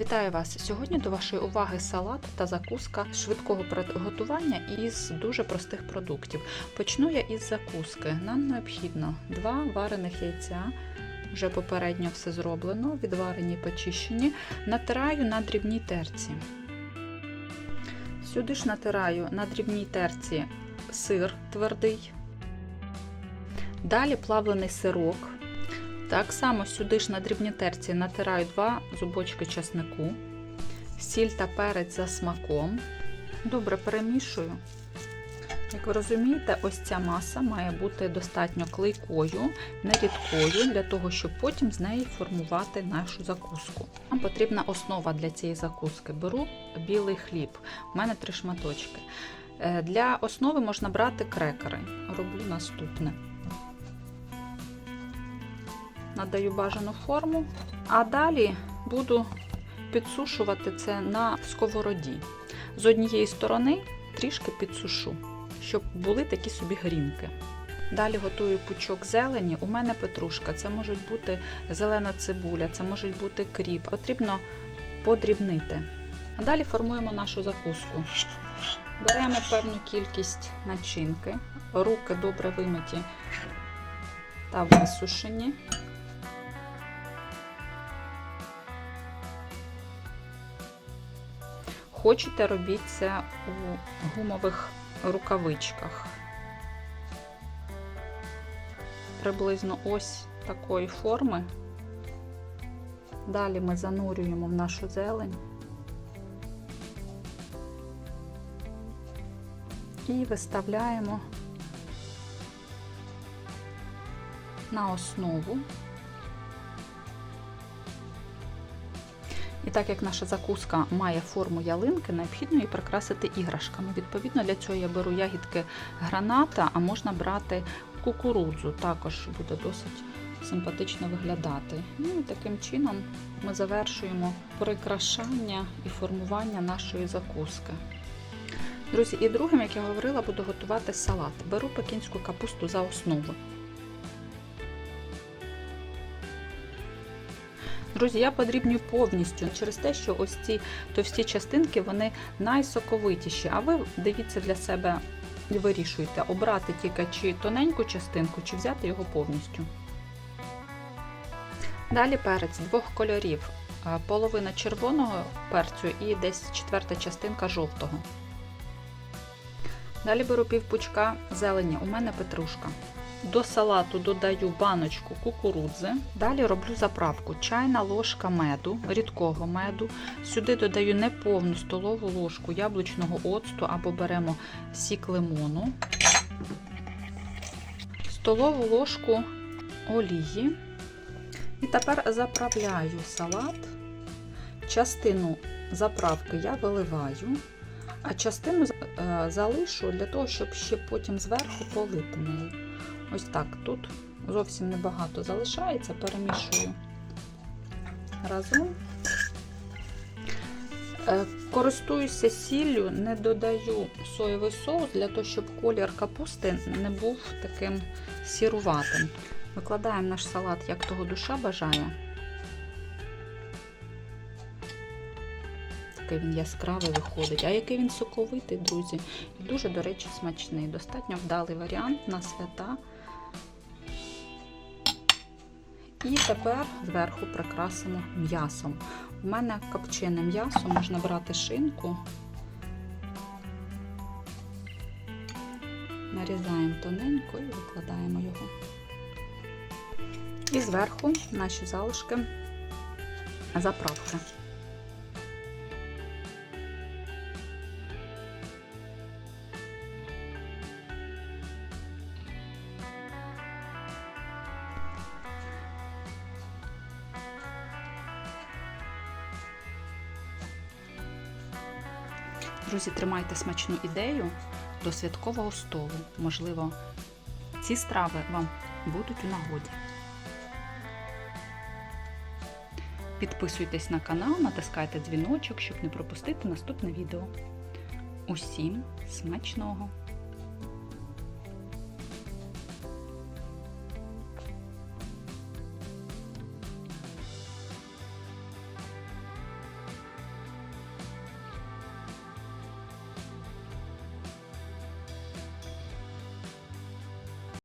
Вітаю вас! Сьогодні до вашої уваги салат та закуска швидкого приготування із дуже простих продуктів. Почну я із закуски. Нам необхідно два варених яйця. Вже попередньо все зроблено, відварені, почищені. Натираю на дрібній терці. Сюди ж натираю на дрібній терці сир твердий. Далі плавлений сирок. Так само сюди ж на дрібній терці натираю 2 зубочки часнику, сіль та перець за смаком. Добре перемішую. Як ви розумієте, ось ця маса має бути достатньо клейкою, не рідкою, для того, щоб потім з неї формувати нашу закуску. Нам потрібна основа для цієї закуски. Беру білий хліб, у мене три шматочки. Е, Для основи можна брати крекери. Роблю наступне надаю бажану форму, а далі буду підсушувати це на сковороді. З однієї сторони трішки підсушу, щоб були такі собі грінки. Далі готую пучок зелені. У мене петрушка, це може бути зелена цибуля, це може бути кріп. Потрібно подрібнити. А далі формуємо нашу закуску. Беремо певну кількість начинки, руки добре вимиті та висушені. Хочете, робіть це у гумових рукавичках. Приблизно ось такої форми. Далі ми занурюємо в нашу зелень і виставляємо на основу. І так як наша закуска має форму ялинки, необхідно її прикрасити іграшками. Відповідно, для цього я беру ягідки граната, а можна брати кукурудзу, також буде досить симпатично виглядати. Ну і таким чином ми завершуємо прикрашання і формування нашої закуски. Друзі, і другим, як я говорила, буду готувати салат. Беру пекінську капусту за основу. Друзі, я подрібнюю повністю через те, що ось ці товсті частинки вони найсоковитіші. А ви дивіться для себе і вирішуйте, обрати тільки чи тоненьку частинку, чи взяти його повністю. Далі перець двох кольорів: половина червоного перцю і десь четверта частинка жовтого. Далі беру півпучка зелені, у мене петрушка. До салату додаю баночку кукурудзи. Далі роблю заправку. Чайна ложка меду, рідкого меду. Сюди додаю неповну столову ложку яблучного оцту або беремо сік лимону, столову ложку олії. І тепер заправляю салат. Частину заправки я виливаю, а частину залишу для того, щоб ще потім зверху полити нею. Ось так тут зовсім небагато залишається, перемішую разом. Користуюся сіллю, не додаю соєвий соус для того, щоб колір капусти не був таким сіруватим. Викладаємо наш салат, як того душа бажає. Такий він яскравий виходить, а який він соковитий, друзі. І дуже, до речі, смачний. Достатньо вдалий варіант на свята. І тепер зверху прикрасимо м'ясом. У мене копчене м'ясо, можна брати шинку, нарізаємо тоненько і викладаємо його. І зверху наші залишки заправки. Друзі, тримайте смачну ідею до святкового столу. Можливо, ці страви вам будуть у нагоді. Підписуйтесь на канал, натискайте дзвіночок, щоб не пропустити наступне відео. Усім смачного!